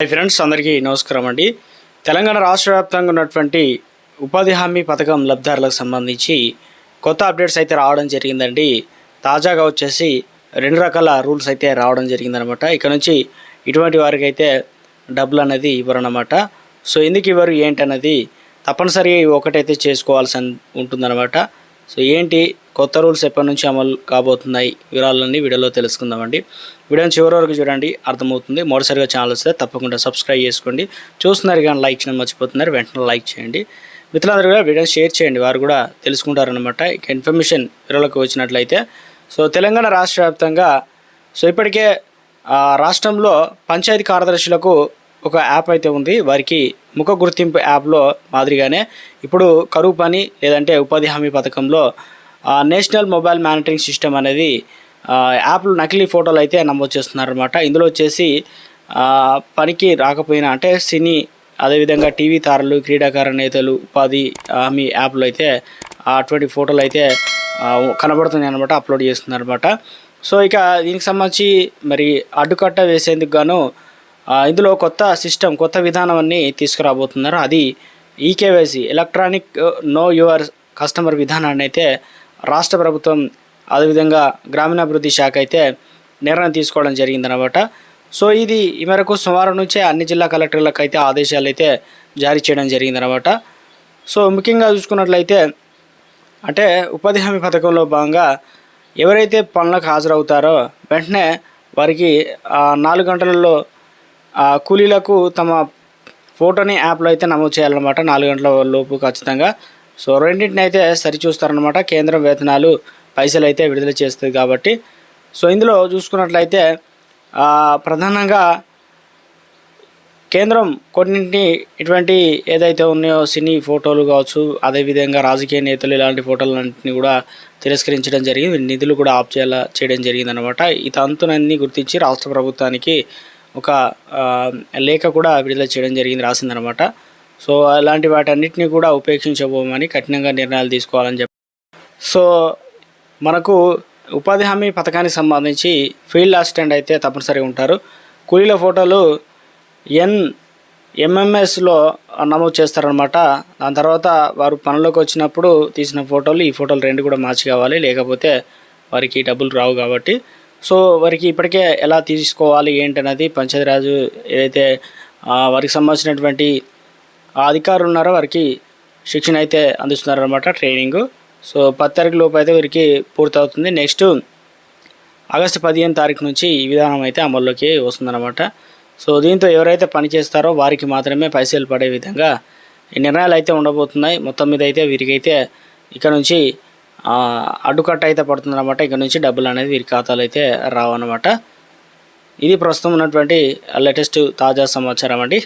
Hi friends అందరికీ నమస్కారం అండి. తెలంగాణ రాష్ట్ర వ్యాప్తంగా ఉన్నటువంటి ఉపాధి హామీ పథకం లబ్ధిదారులకు సంబంధించి కొత్త అప్డేట్స్ అయితే రావడం జరిగిందండి. తాజాగా వచ్చేసి రెండు రకాల రూల్స్ అయితే రావడం జరిగిందనమాట ఇక నుంచి ఇటువంటి వారికి అయితే డబ్బులు అనేది ఇవ్వరన్నమాట. సో ఎందుకు ఇవ్వరు ఏంటన్నది తప్పనిసరిగా ఒకటైతే చేసుకోవాల్సి ఉంటుందన్నమాట. సో ఏంటి కొత్త రూల్స్ ఎప్పటి నుంచి అమలు కాబోతున్నాయి వివరాలన్నీ వీడియోలో తెలుసుకుందామండి. వీడియోని చివరి వరకు చూడండి అర్థమవుతుంది. మొదటిసారిగా ఛానల్ వస్తే తప్పకుండా సబ్స్క్రైబ్ చేసుకోండి. చూస్తున్నారు కానీ లైక్ చేయడం మర్చిపోతున్నారు వెంటనే లైక్ చేయండి. మిత్రులందరూ కూడా వీడియోని షేర్ చేయండి వారు కూడా తెలుసుకుంటారనమాట ఇక ఇన్ఫర్మేషన్ వివరాలకు వచ్చినట్లయితే సో తెలంగాణ రాష్ట్ర వ్యాప్తంగా సో ఇప్పటికే రాష్ట్రంలో పంచాయతీ కార్యదర్శులకు ఒక యాప్ అయితే ఉంది. వారికి ముఖ గుర్తింపు యాప్లో మాదిరిగానే ఇప్పుడు కరువు పని లేదంటే ఉపాధి హామీ పథకంలో నేషనల్ మొబైల్ మానిటరింగ్ సిస్టమ్ అనేది యాప్లు నకిలీ ఫోటోలు అయితే నమోదు చేస్తున్నారనమాట ఇందులో వచ్చేసి పనికి రాకపోయినా అంటే సినీ అదేవిధంగా టీవీ తారలు క్రీడాకార నేతలు ఉపాధి హామీ యాప్లు అయితే అటువంటి ఫోటోలు అయితే కనబడుతున్నాయి అనమాట అప్లోడ్ చేస్తున్నారు అనమాట సో ఇక దీనికి సంబంధించి మరి అడ్డుకట్ట వేసేందుకు గాను ఇందులో కొత్త సిస్టమ్ కొత్త విధానం అన్ని తీసుకురాబోతున్నారు. అది eKYC electronic know your customer విధానాన్ని అయితే రాష్ట్ర ప్రభుత్వం అదేవిధంగా గ్రామీణాభివృద్ధి శాఖ అయితే నిర్ణయం తీసుకోవడం జరిగిందనమాట సో ఇది ఈ మేరకు సోమవారం నుంచే అన్ని జిల్లా కలెక్టర్లకు అయితే ఆదేశాలు అయితే జారీ చేయడం జరిగిందనమాట సో ముఖ్యంగా చూసుకున్నట్లయితే అంటే ఉపాధి హామీ పథకంలో భాగంగా ఎవరైతే పనులకు హాజరవుతారో వెంటనే వారికి నాలుగు గంటలలో ఆ, కూలీలకు తమ ఫోటోని యాప్లో అయితే నమోదు చేయాలన్నమాట. నాలుగు గంటల లోపు ఖచ్చితంగా. సో రెండింటిని అయితే సరిచూస్తారనమాట కేంద్రం వేతనాలు పైసలు అయితే విడుదల చేస్తుంది కాబట్టి. సో ఇందులో చూసుకున్నట్లయితే ప్రధానంగా కేంద్రం కొన్నింటిని ఇటువంటి ఏదైతే ఉన్నాయో సినీ ఫోటోలు కావచ్చు అదేవిధంగా రాజకీయ నేతలు ఇలాంటి ఫోటోలన్నింటినీ కూడా తిరస్కరించడం జరిగింది. నిధులు కూడా ఆప్ చేయాల చేయడం జరిగింది అనమాట ఈ తంతునన్నీ గుర్తించి రాష్ట్ర ప్రభుత్వానికి ఒక లేఖ కూడా విడుదల చేయడం జరిగింది రాసిందనమాట సో అలాంటి వాటన్నిటిని కూడా ఉపేక్షించబోమని కఠినంగా నిర్ణయాలు తీసుకోవాలని చెప్పి. సో మనకు ఉపాధి హామీ పథకానికి సంబంధించి ఫీల్డ్ అసిస్టెంట్ అయితే తప్పనిసరిగా ఉంటారు. కూలీల ఫోటోలు ఎన్ ఎంఎంఎస్లో నమోదు చేస్తారనమాట దాని తర్వాత వారు పనులకు వచ్చినప్పుడు తీసిన ఫోటోలు ఈ ఫోటోలు రెండు కూడా మార్చి కావాలి. లేకపోతే వారికి డబ్బులు రావు కాబట్టి. సో వారికి ఇప్పటికే ఎలా తీసుకోవాలి ఏంటనేది పంచాయతీరాజు ఏదైతే వారికి సంబంధించినటువంటి ఆ అధికారులు ఉన్నారో వారికి శిక్షణ అయితే అందిస్తున్నారనమాట ట్రైనింగ్. సో పది తారీఖు లోపు అయితే వీరికి పూర్తవుతుంది. నెక్స్ట్ ఆగస్టు పదిహేను తారీఖు నుంచి ఈ విధానం అయితే అమల్లోకి వస్తుందన్నమాట. సో దీంతో ఎవరైతే పని చేస్తారో వారికి మాత్రమే పైసలు పడే విధంగా ఈ నిర్ణయాలు అయితే ఉండబోతున్నాయి. మొత్తం మీద అయితే వీరికైతే ఇక్కడ నుంచి అడ్డుకట్ట అయితే పడుతుందన్నమాట. ఇక్కడ నుంచి డబ్బులు అనేది వీరి ఖాతాలు అయితే రావన్నమాట. ఇది ప్రస్తుతం ఉన్నటువంటి లేటెస్ట్ తాజా సమాచారం అండి.